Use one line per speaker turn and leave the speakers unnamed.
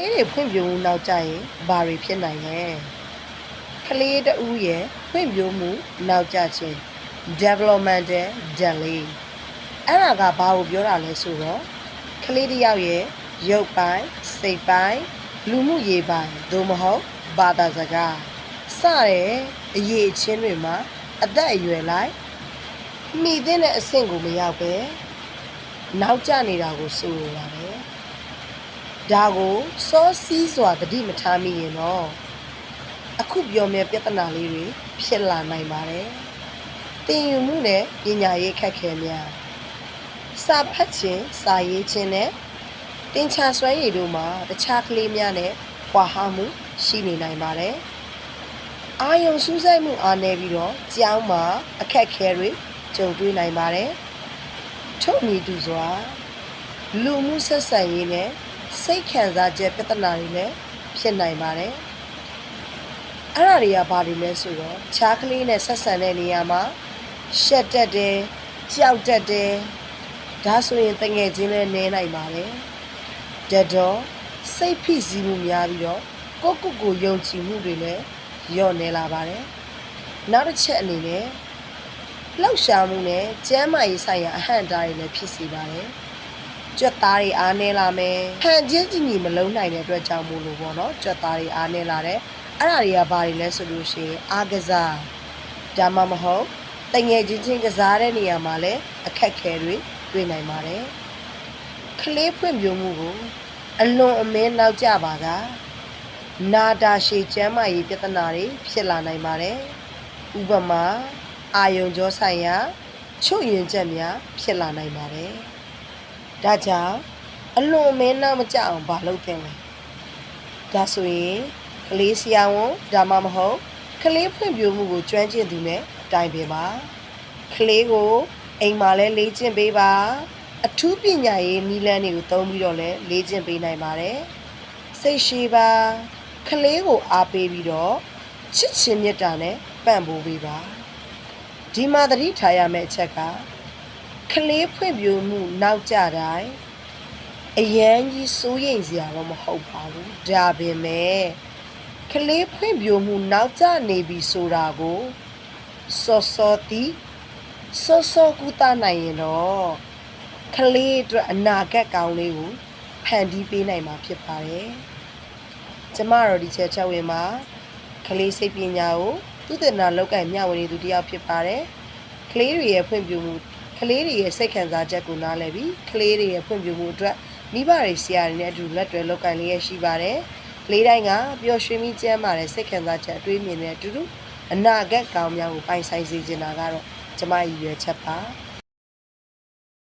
လေးတွေဖွင့်ပြမှုနောက်ကြရင်ဘာတွေဖြစ်နိုင်လဲကလေးတဦးရဲ့ဖွင့်ပြမှုနောက်ကြခြင်း developmental delay အဲ့ဒါကဘာကိုပြောတာလဲဆိုတော့ကလေးတစ်ယောက်ရဲ့ရုပ်ပိုင်းစိတ်ပိုင်းလူမှုရေးပိုင်းသို့မဟုတ်ဘာသာစကားစတဲ့အရေးအချင်းတွေမှာအသက်အရွယ်လိုက်မိတဲ့အဆင့်ကိုမရောက်ပဲနောက်ကျနေတာကိုဆိုလိုတာပဲ ဒါကိုစောစီးစွာတတိမထားမိရင်တော့အခုပြောမယ့်ပြဿနာလေးတွေဖြစ်လာနိုင်ပါတယ်။တင်ယူမှုနဲ့ပညာရေးခက်ခဲများစာဖတ်ခြင်းစာရေးခြင်းနဲ့တင်ချဆွဲရည်တို့မှာတခြားကလေးများနဲ့ကွာဟမှုရှိနေနိုင်ပါတယ်။အာယုံစူးစိုက်မှုအားနည်းပြီးတော့ကြောင်းမှာအခက်ခဲတွေကြုံတွေ့နိုင်ပါတယ်။ထုတ်မီတူစွာလူမှုဆက်ဆံရေးနဲ့ စိတ်ခံစားချက်ပြဿနာတွေလည်းဖြစ်နိုင်ပါတယ်။အဲ့ဒါတွေကဘာတွေလဲဆိုတော့ခြားကလေးနဲ့ဆက်ဆံတဲ့နေရာမှာရှက်တက်တယ်၊ကြောက်တက်တယ်။ဒါဆိုရင်တငယ်ချင်းလည်းနည်းနိုင်ပါတယ်။တက်တော့စိတ်ဖိစီးမှုများပြီးတော့ကိုယ့်ကိုယ်ကိုယုံကြည်မှုတွေလည်းလျော့နေလာပါတယ်။နောက်တစ်ချက်အနေနဲ့လှောက်ရှားမှုနဲ့ကျန်းမာရေးဆိုင်ရာအဟန့်အတားတွေလည်းဖြစ်စေပါတယ်။ ကြွက်သားတွေအားနေလာမယ်ဟန်ချင်းကြည့်ညီမလုံးနိုင်တဲ့အတွက်ကြောင့်မို့လို့ပေါ့နော်ကြွက်သားတွေအားနေလာတယ်အဲ့ဒါတွေကဘာတွေလဲဆိုလို့ရှိရင်အားကစားဒါမှမဟုတ်တငယ်ချင်းချင်းကစားတဲ့နေရာမှာလည်းအခက်ခဲတွေတွေ့နိုင်ပါတယ်ကလေးဖွင့်ပြမှုကိုအလွန်အမင်းနောက်ကြပါကနာတာရှည်ကျမ်းမာရေးပြဿနာတွေဖြစ်လာနိုင်ပါတယ်ဥပမာအာယုံကြောဆိုင်ရာချွတ်ရင်ချက်များဖြစ်လာနိုင်ပါတယ် ဒါကြောင့်အလွန်မင်းနာမကြအောင်မလုပ်သင့်လဲဒါဆိုရင်ကလေးဆရာဝန်ဒါမှမဟုတ်ကလေးဖွင့်ပြမှုကိုကျွမ်းကျင်သူနဲ့တိုင်ပင်ပါကလေးကိုအိမ်မှာလဲလေ့ကျင့်ပေးပါအထူးပညာရေးနည်းလမ်းတွေကိုသုံးပြီးတော့လဲလေ့ကျင့်ပေးနိုင်ပါတယ်စိတ်ရှိပါကလေးကိုအားပေးပြီးတော့ချစ်ချင်းမြတ်တာနဲ့ပံ့ပိုးပေးပါဒီမှာသတိထားရမယ့်အချက်က ကလေးဖွင့်ပြမှုနောက်ကြတိုင်းအရန်ကြီးစိုးရိမ်စရာတော့မဟုတ်ပါဘူးဒါပေမဲ့ကလေးဖွင့်ပြမှုနောက်ကျနေပြီဆိုတာကိုစောစောတီစောစောကူတာနိုင်ရင်တော့ကလေးအတွက်အနာဂတ်ကောင်းလေးကိုဖန်တီးပေးနိုင်မှာဖြစ်ပါတယ်ကျမတို့ဒီချက်ချက်ဝင်မှာကလေးစိတ်ပညာကိုသူတနာလောက်ကင်မျှဝေနေသူတစ်ယောက်ဖြစ်ပါတယ်ကလေးတွေရဲ့ဖွင့်ပြမှုက လေးတွေရဲ့စိတ်ခံစားချက်ကိုနားလည်ပြီးကလေးတွေရဲ့ဖွံ့ဖြိုးမှုအတွက်မိဘတွေဆရာတွေနဲ့အတူလက်တွဲလုပ်ကိုင်လျက်ရှိပါတယ်။ကလေးတိုင်းကပျော်ရွှင်ပြီးကျန်းမာတဲ့စိတ်ခံစားချက်အတွေးမြင်တဲ့အတူတူအနာဂတ်ကောင်းများကိုပိုင်ဆိုင်စေချင်တာကတော့ကျမရည်ရွယ်ချက်ပါ။